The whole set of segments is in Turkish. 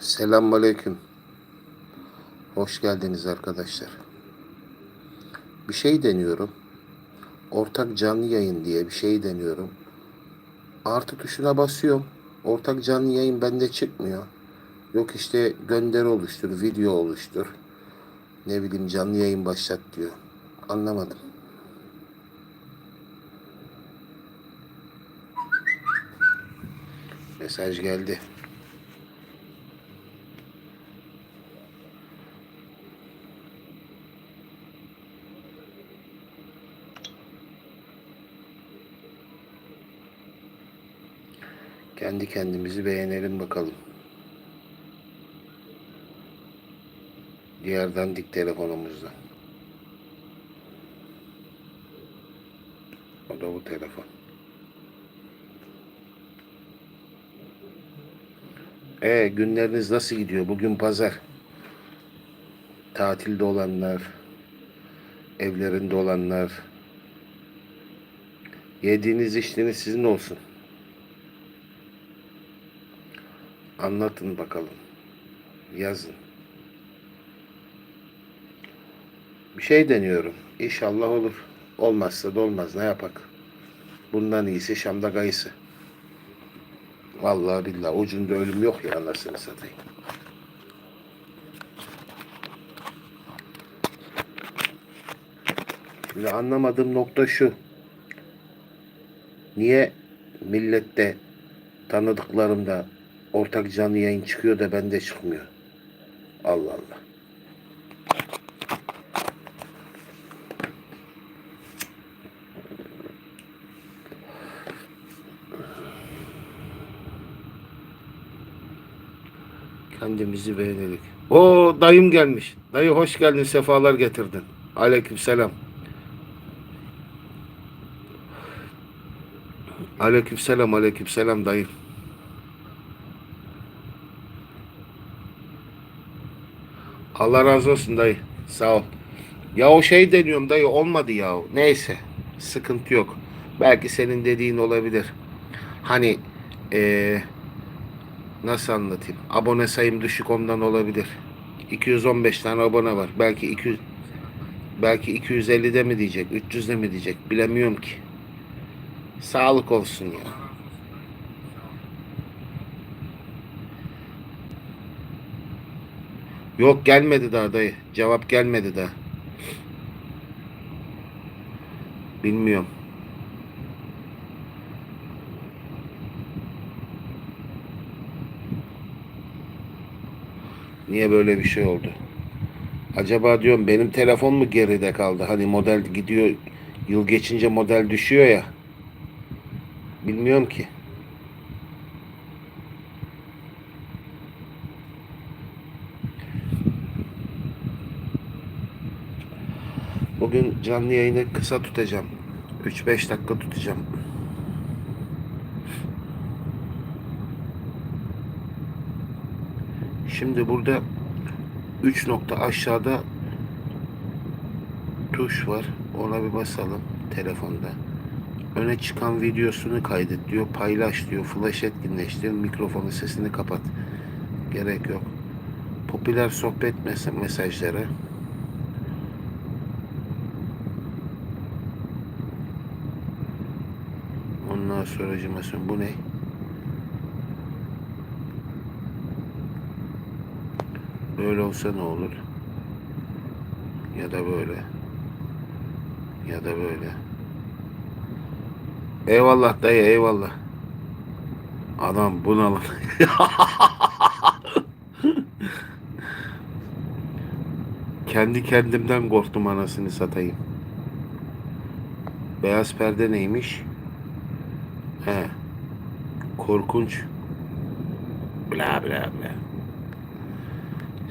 Selamünaleyküm. Hoş geldiniz arkadaşlar. Bir şey deniyorum. Ortak canlı yayın diye bir şey deniyorum. Artı tuşuna basıyorum. Ortak canlı yayın bende çıkmıyor. Yok işte gönderi oluştur, video oluştur. Ne bileyim canlı yayın başlat diyor. Anlamadım. Mesaj geldi. Kendi kendimizi beğenelim bakalım. Diğer dandik telefonumuzdan. O da bu telefon. E günleriniz nasıl gidiyor? Bugün pazar. Tatilde olanlar, evlerinde olanlar. Yediğiniz içtiğiniz sizin olsun. Anlatın bakalım. Yazın. Bir şey deniyorum. İnşallah olur. Olmazsa da olmaz. Ne yapak? Bundan iyisi Şam'da kayısı. Vallahi billahi ucunda ölüm yok ya anasını satayım. Şimdi anlamadığım nokta şu. Niye millette tanıdıklarımda ortak canlı yayın çıkıyor da bende çıkmıyor? Allah Allah. Kendimizi beğenelim. O dayım gelmiş. Dayı hoş geldin, sefalar getirdin. Aleykümselam. Aleykümselam, aleykümselam dayı. Allah razı olsun dayı. Sağ ol. Ya o şey deniyorum dayı olmadı ya. Neyse. Sıkıntı yok. Belki senin dediğin olabilir. Hani eee nasıl anlatayım? Abone sayım düşük ondan olabilir. 215 tane abone var. Belki 200 belki 250'de mi diyecek, 300'de mi diyecek bilemiyorum ki. Sağlık olsun ya. Yok gelmedi daha dayı. Cevap gelmedi daha. Bilmiyorum. Niye böyle bir şey oldu? Acaba diyorum benim telefon mu geride kaldı? Hani model gidiyor, yıl geçince model düşüyor ya. Bilmiyorum ki. Bugün canlı yayını kısa tutacağım. 3-5 dakika tutacağım. Şimdi burada 3 nokta aşağıda tuş var. Ona bir basalım telefonda. Öne çıkan videosunu kaydet diyor. Paylaş diyor. Flash etkinleştir. Mikrofonu sesini kapat. Gerek yok. Popüler sohbet mes- mesajları. Ondan sonra cımasın bu ne? Böyle olsa ne olur? Ya da böyle. Ya da böyle. Eyvallah dayı eyvallah. Adam bunalım. Kendi kendimden korktum anasını satayım. Beyaz perde neymiş? He. Korkunç. Bla bla bla.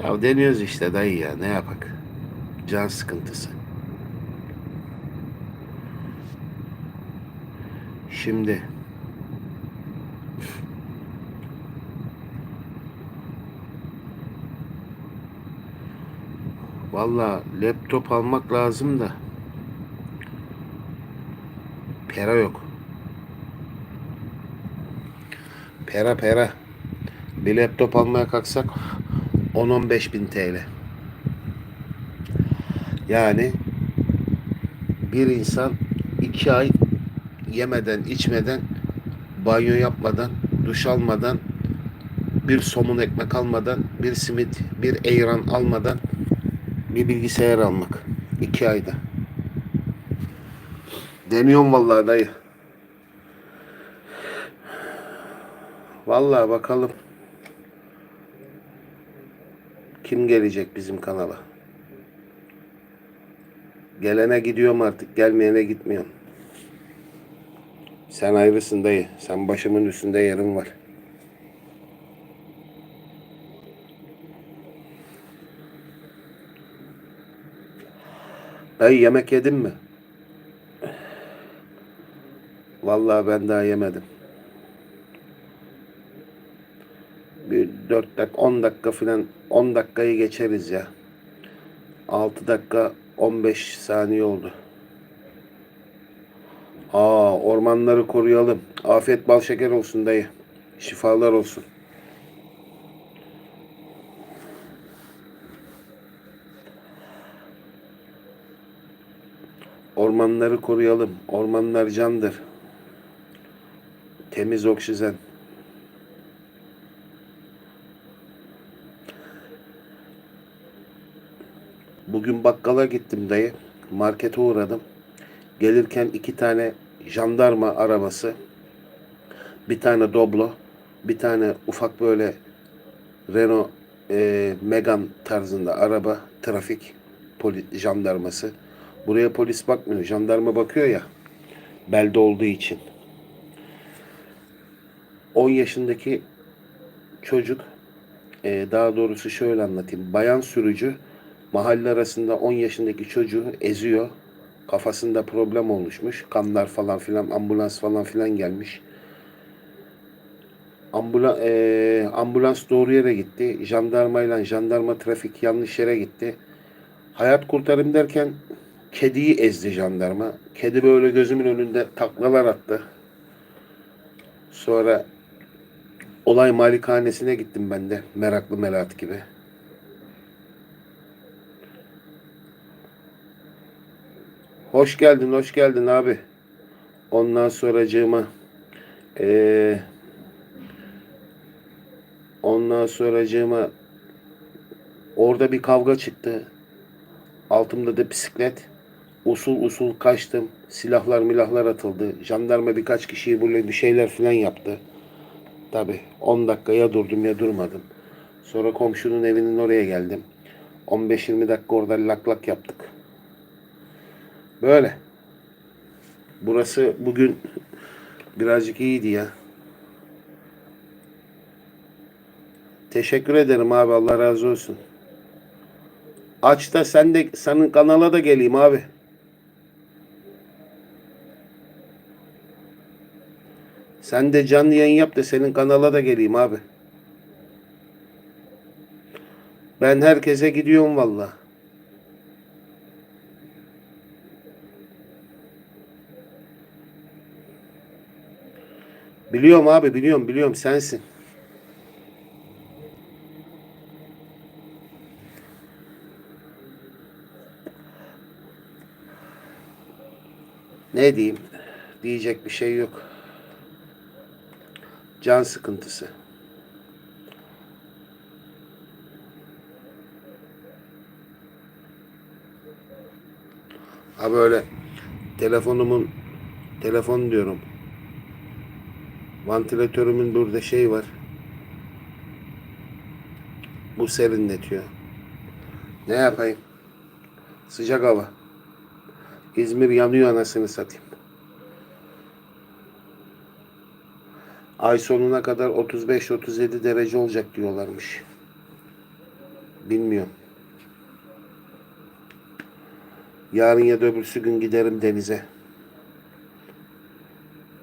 Ya deniyoruz işte dayı ya ne yapak. Can sıkıntısı. Şimdi Valla laptop almak lazım da Pera yok. Pera pera. Bir laptop almaya kalksak 10-15 bin TL. Yani bir insan iki ay yemeden, içmeden, banyo yapmadan, duş almadan, bir somun ekmek almadan, bir simit, bir eyran almadan bir bilgisayar almak. iki ayda. Deniyorum vallahi dayı. Vallahi bakalım. Kim gelecek bizim kanala? Gelene gidiyorum artık. Gelmeyene gitmiyorum. Sen ayrısın dayı. Sen başımın üstünde yerin var. Dayı yemek yedin mi? Vallahi ben daha yemedim. Bir 4 dakika 10 dakika falan 10 dakikayı geçeriz ya. 6 dakika 15 saniye oldu. Aa ormanları koruyalım. Afiyet bal şeker olsun dayı. Şifalar olsun. Ormanları koruyalım. Ormanlar candır. Temiz oksijen. Bugün bakkala gittim dayı. Markete uğradım. Gelirken iki tane jandarma arabası, bir tane Doblo, bir tane ufak böyle Renault e, Megane tarzında araba, trafik poli, jandarması. Buraya polis bakmıyor, jandarma bakıyor ya, belde olduğu için. 10 yaşındaki çocuk, e, daha doğrusu şöyle anlatayım, bayan sürücü mahalle arasında 10 yaşındaki çocuğu eziyor. Kafasında problem oluşmuş. Kanlar falan filan, ambulans falan filan gelmiş. Ambula, e, ambulans doğru yere gitti. Jandarmayla jandarma trafik yanlış yere gitti. Hayat kurtarım derken kediyi ezdi jandarma. Kedi böyle gözümün önünde taklalar attı. Sonra olay malikanesine gittim ben de. Meraklı melat gibi. Hoş geldin, hoş geldin abi. Ondan sonracığıma eee ondan sonracığıma orada bir kavga çıktı. Altımda da bisiklet. Usul usul kaçtım. Silahlar milahlar atıldı. Jandarma birkaç kişiyi böyle bir şeyler filan yaptı. Tabi 10 dakika ya durdum ya durmadım. Sonra komşunun evinin oraya geldim. 15-20 dakika orada lak lak yaptık. Böyle. Burası bugün birazcık iyiydi ya. Teşekkür ederim abi. Allah razı olsun. Aç da sen de senin kanala da geleyim abi. Sen de canlı yayın yap da senin kanala da geleyim abi. Ben herkese gidiyorum valla. Biliyorum abi biliyorum biliyorum sensin. Ne diyeyim? Diyecek bir şey yok. Can sıkıntısı. Ha böyle telefonumun telefon diyorum. Vantilatörümün burada şey var. Bu serinletiyor. Ne yapayım? Sıcak hava. İzmir yanıyor anasını satayım. Ay sonuna kadar 35-37 derece olacak diyorlarmış. Bilmiyorum. Yarın ya da öbürsü gün giderim denize.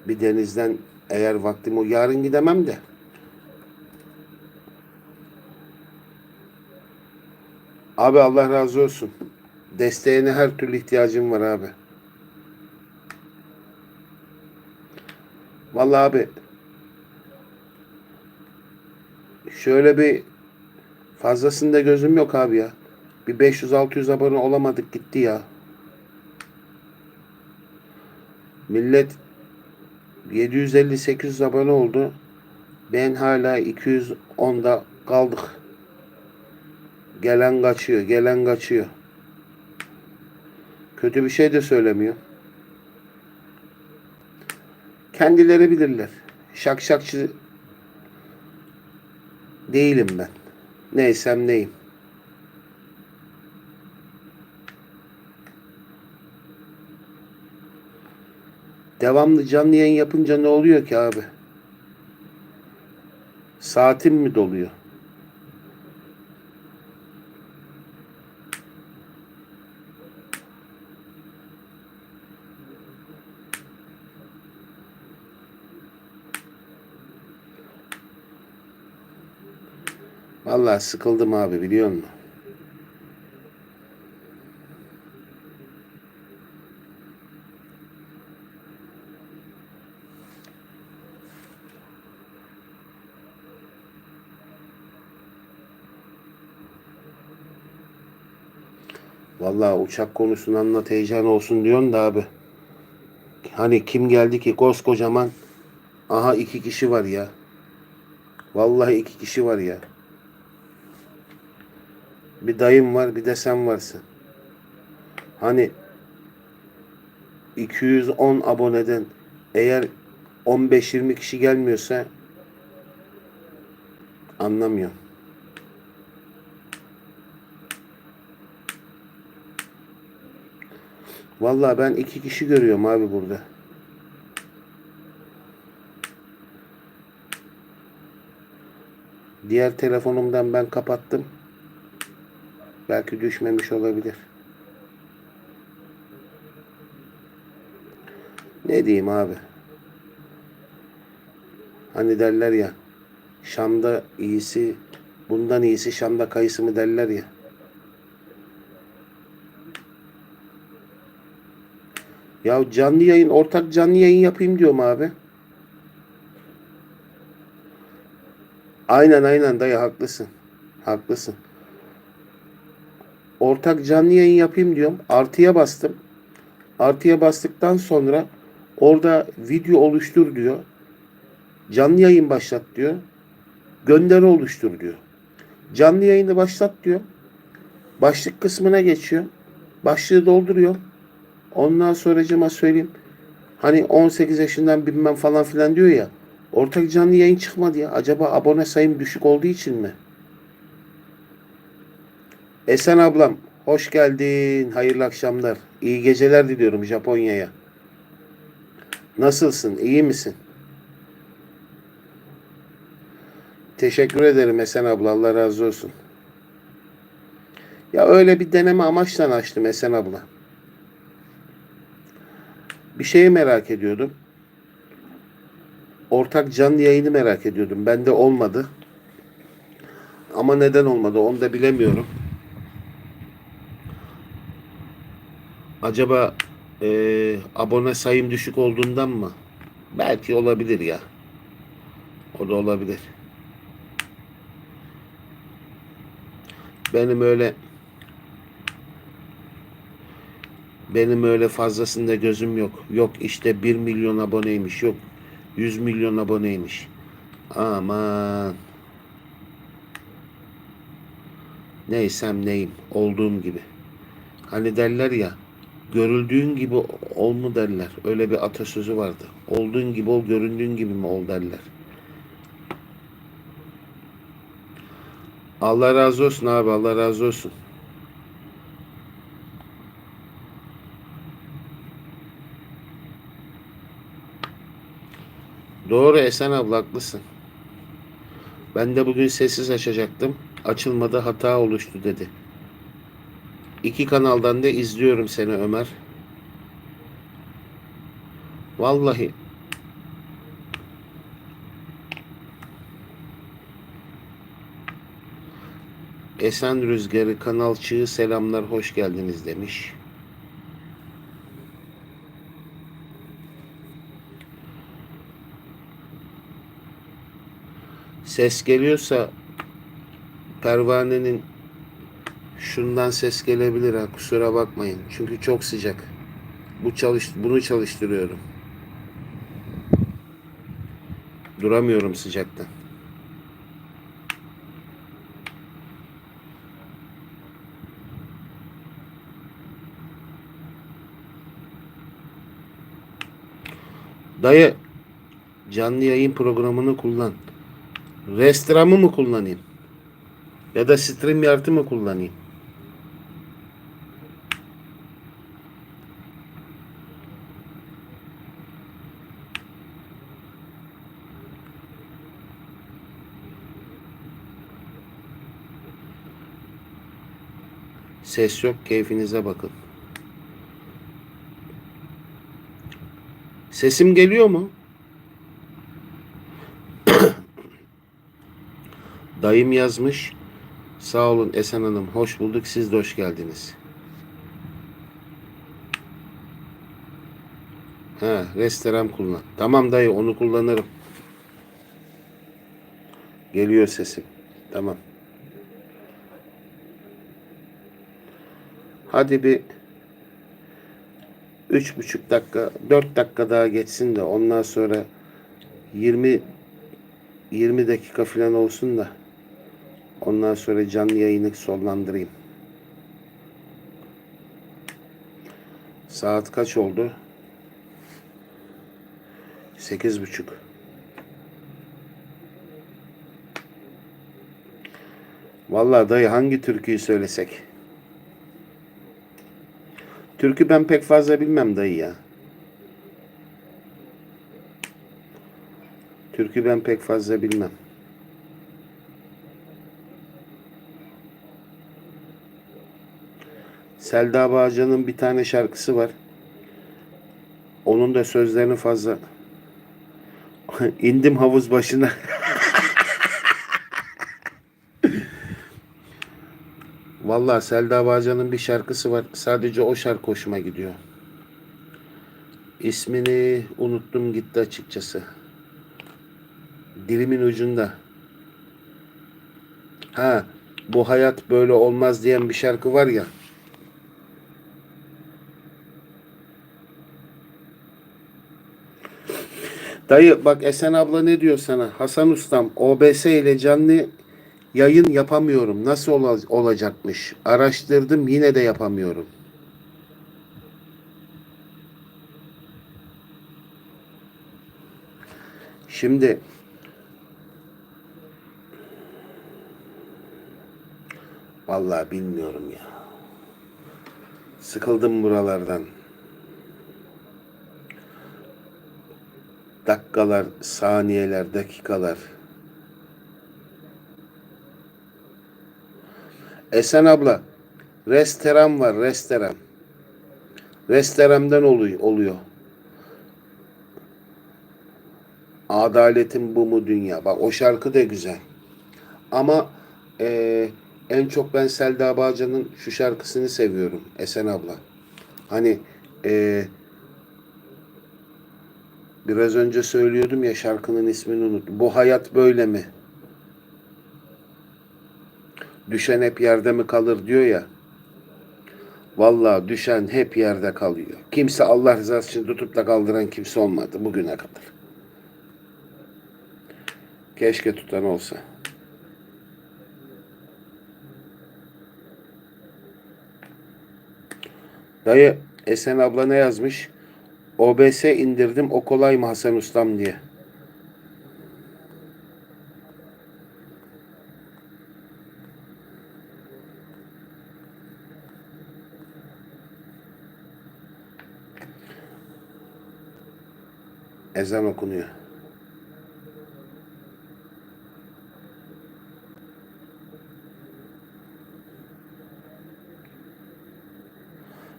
Bir denizden eğer vaktim o yarın gidemem de. Abi Allah razı olsun. Desteğine her türlü ihtiyacım var abi. Vallahi abi şöyle bir fazlasında gözüm yok abi ya. Bir 500-600 abone olamadık gitti ya. Millet 750-800 abone oldu. Ben hala 210'da kaldık. Gelen kaçıyor, gelen kaçıyor. Kötü bir şey de söylemiyor. Kendileri bilirler. Şakşakçı değilim ben. Neysem neyim. Devamlı canlı yayın yapınca ne oluyor ki abi? Saatim mi doluyor? Vallahi sıkıldım abi biliyor musun? Uçak konusunu anlat heyecan olsun diyorsun da abi. Hani kim geldi ki koskocaman aha iki kişi var ya. Vallahi iki kişi var ya. Bir dayım var bir de sen varsın. Hani 210 aboneden eğer 15-20 kişi gelmiyorsa anlamıyorum. Vallahi ben iki kişi görüyorum abi burada. Diğer telefonumdan ben kapattım. Belki düşmemiş olabilir. Ne diyeyim abi? Hani derler ya Şam'da iyisi bundan iyisi Şam'da kayısı mı derler ya. Ya canlı yayın, ortak canlı yayın yapayım diyorum abi. Aynen aynen dayı haklısın. Haklısın. Ortak canlı yayın yapayım diyorum. Artıya bastım. Artıya bastıktan sonra orada video oluştur diyor. Canlı yayın başlat diyor. Gönderi oluştur diyor. Canlı yayını başlat diyor. Başlık kısmına geçiyor. Başlığı dolduruyor. Ondan sonracıma söyleyeyim. Hani 18 yaşından bilmem falan filan diyor ya. Ortak canlı yayın çıkmadı ya. Acaba abone sayım düşük olduğu için mi? Esen ablam hoş geldin. Hayırlı akşamlar. İyi geceler diliyorum Japonya'ya. Nasılsın? İyi misin? Teşekkür ederim Esen abla. Allah razı olsun. Ya öyle bir deneme amaçla açtım Esen abla. Bir şeyi merak ediyordum. Ortak canlı yayını merak ediyordum. Bende olmadı. Ama neden olmadı onu da bilemiyorum. Acaba eee, abone sayım düşük olduğundan mı? Belki olabilir ya. O da olabilir. Benim öyle benim öyle fazlasında gözüm yok. Yok işte 1 milyon aboneymiş. Yok 100 milyon aboneymiş. Aman. Neysem neyim. Olduğum gibi. Hani derler ya görüldüğün gibi ol mu derler. Öyle bir atasözü vardı. Olduğun gibi ol, göründüğün gibi mi ol derler. Allah razı olsun abi, Allah razı olsun. Doğru Esen abla haklısın. Ben de bugün sessiz açacaktım. Açılmadı hata oluştu dedi. İki kanaldan da izliyorum seni Ömer. Vallahi Esen Rüzgarı kanalçığı selamlar hoş geldiniz demiş. Ses geliyorsa pervanenin şundan ses gelebilir ha kusura bakmayın. Çünkü çok sıcak. Bu çalış bunu çalıştırıyorum. Duramıyorum sıcaktan. Dayı canlı yayın programını kullan. Restramı mı kullanayım? Ya da StreamYard'ı mı kullanayım? Ses yok, keyfinize bakın. Sesim geliyor mu? Dayım yazmış. Sağ olun Esen Hanım. Hoş bulduk. Siz de hoş geldiniz. Ha, restoran kullan. Tamam dayı onu kullanırım. Geliyor sesim. Tamam. Hadi bir üç buçuk dakika, dört dakika daha geçsin de ondan sonra 20 20 dakika falan olsun da ondan sonra canlı yayını sonlandırayım. Saat kaç oldu? Sekiz buçuk. Vallahi dayı hangi türküyü söylesek? Türkü ben pek fazla bilmem dayı ya. Türkü ben pek fazla bilmem. Selda Bağcan'ın bir tane şarkısı var. Onun da sözlerini fazla indim havuz başına. Vallahi Selda Bağcan'ın bir şarkısı var. Sadece o şarkı hoşuma gidiyor. İsmini unuttum gitti açıkçası. Dilimin ucunda. Ha, bu hayat böyle olmaz diyen bir şarkı var ya. Dayı bak Esen abla ne diyor sana? Hasan Ustam OBS ile canlı yayın yapamıyorum. Nasıl ola- olacakmış? Araştırdım yine de yapamıyorum. Şimdi Vallahi bilmiyorum ya. Sıkıldım buralardan. Dakikalar, saniyeler, dakikalar. Esen abla, restoran var, restoran. Restorandan oluyor. oluyor. Adaletin bu mu dünya? Bak o şarkı da güzel. Ama eee, en çok ben Selda Bağcan'ın şu şarkısını seviyorum. Esen abla. Hani eee, biraz önce söylüyordum ya şarkının ismini unuttum. Bu hayat böyle mi? Düşen hep yerde mi kalır diyor ya. Vallahi düşen hep yerde kalıyor. Kimse Allah rızası için tutup da kaldıran kimse olmadı bugüne kadar. Keşke tutan olsa. Dayı Esen abla ne yazmış? OBS indirdim o kolay mı Hasan Ustam diye. Ezan okunuyor.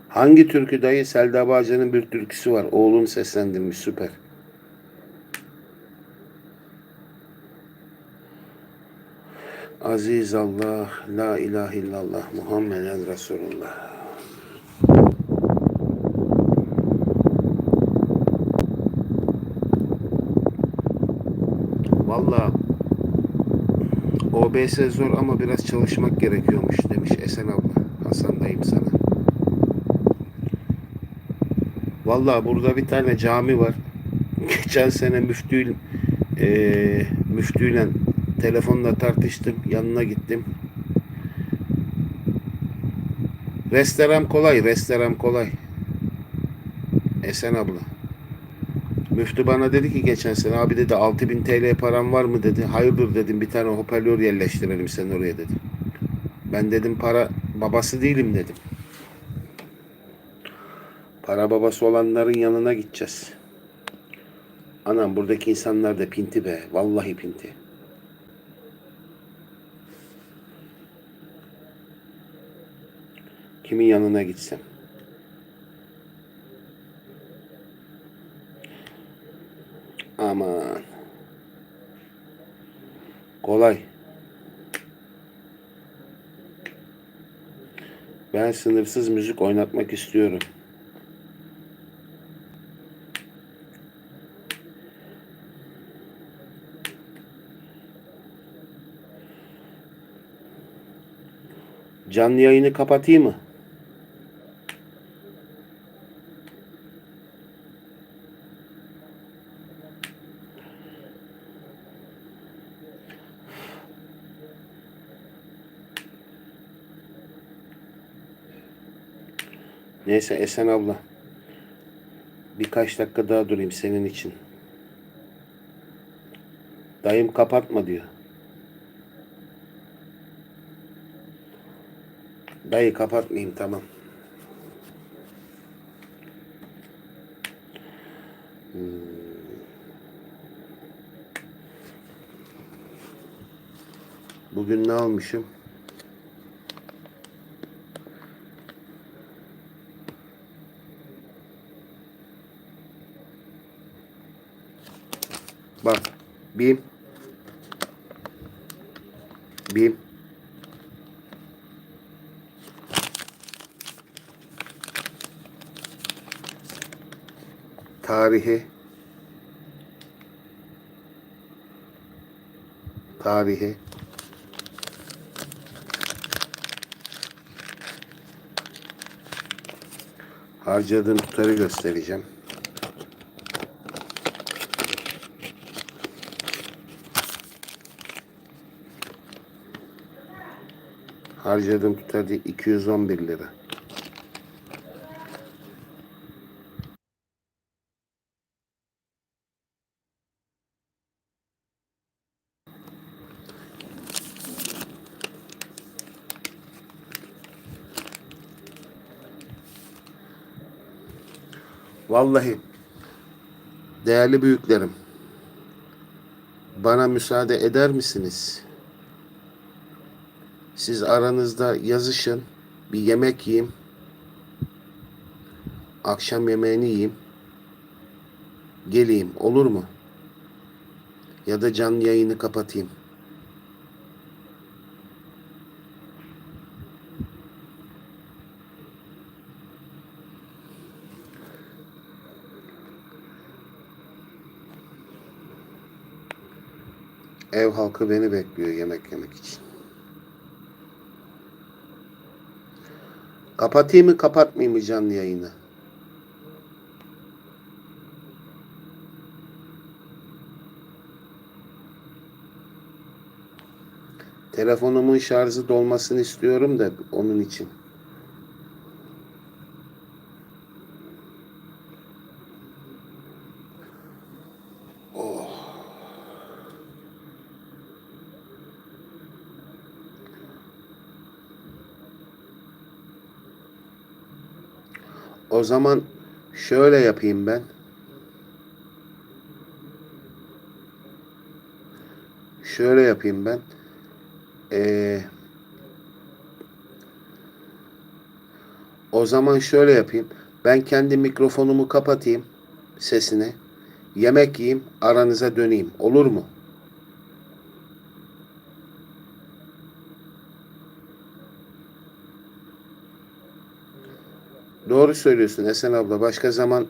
Hangi türkü dayı? Selda Bağcan'ın bir türküsü var. Oğlum seslendirmiş. Süper. Aziz Allah, La ilahe illallah, Muhammeden Resulullah. Vallahi OBS zor ama biraz çalışmak gerekiyormuş demiş Esen abla. Hasan dayım sana. Vallahi burada bir tane cami var. Geçen sene müftü eee müftüyle telefonla tartıştım. Yanına gittim. Restoran kolay, restoran kolay. Esen abla. Müftü bana dedi ki geçen sene abi dedi 6000 TL param var mı dedi. Hayırdır dedim bir tane hoparlör yerleştirelim sen oraya dedim. Ben dedim para babası değilim dedim. Para babası olanların yanına gideceğiz. Anam buradaki insanlar da pinti be. Vallahi pinti. Kimin yanına gitsem? Aman. Kolay. Ben sınırsız müzik oynatmak istiyorum. Canlı yayını kapatayım mı? Neyse Esen abla. Birkaç dakika daha durayım senin için. Dayım kapatma diyor. Dayı kapatmayayım tamam. Hmm. Bugün ne almışım? Bak. Bim. Bim. Tarihi. Tarihi. Harcadığım tutarı göstereceğim. Harcadığım tutar değil, 211 lira. Vallahi değerli büyüklerim bana müsaade eder misiniz? Siz aranızda yazışın. Bir yemek yiyeyim. Akşam yemeğini yiyeyim. Geleyim. Olur mu? Ya da canlı yayını kapatayım. Halkı beni bekliyor yemek yemek için. Kapatayım mı kapatmayayım mı canlı yayını? Telefonumun şarjı dolmasını istiyorum da onun için. Zaman şöyle yapayım ben. Şöyle yapayım ben. Ee, o zaman şöyle yapayım. Ben kendi mikrofonumu kapatayım sesini. Yemek yiyeyim, aranıza döneyim. Olur mu? Doğru söylüyorsun Esen abla. Başka zaman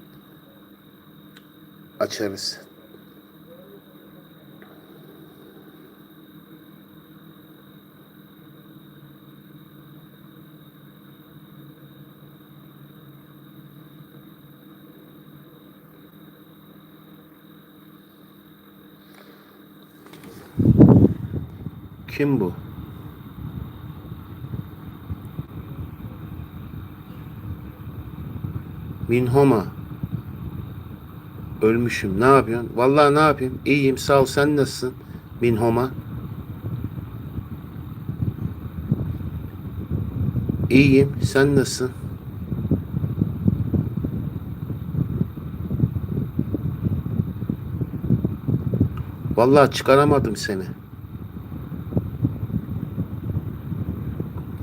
açarız. Kim bu? Minhoma. Ölmüşüm. Ne yapıyorsun? Vallahi ne yapayım? İyiyim. Sağ ol. Sen nasılsın? Minhoma. İyiyim. Sen nasılsın? Vallahi çıkaramadım seni.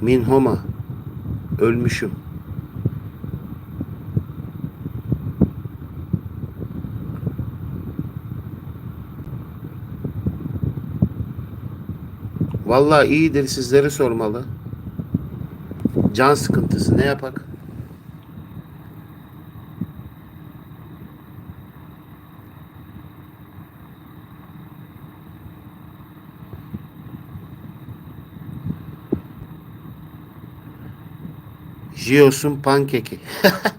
Minhoma. Ölmüşüm. Vallahi iyidir sizleri sormalı. Can sıkıntısı ne yapak? Jios'un pankeki.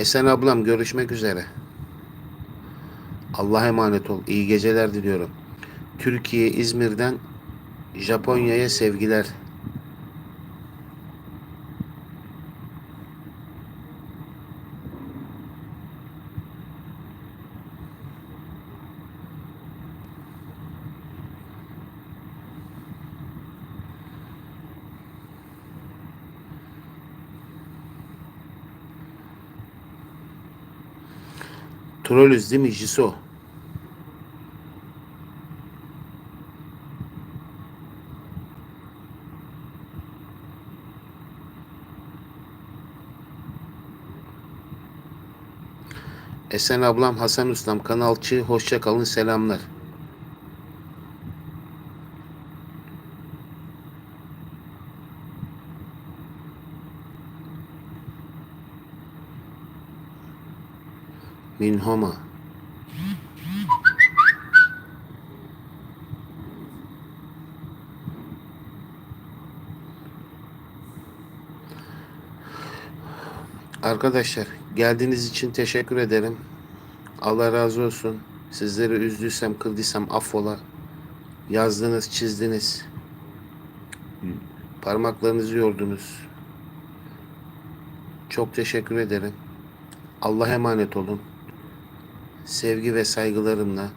Esen ablam görüşmek üzere. Allah'a emanet ol. İyi geceler diliyorum. Türkiye İzmir'den Japonya'ya sevgiler. Trollüz değil mi Jiso? Esen ablam Hasan Ustam kanalçı hoşça kalın selamlar. Minhoma. Arkadaşlar geldiğiniz için teşekkür ederim. Allah razı olsun. Sizleri üzdüysem, kırdıysam affola. Yazdınız, çizdiniz. Parmaklarınızı yordunuz. Çok teşekkür ederim. Allah'a emanet olun. Sevgi ve saygılarımla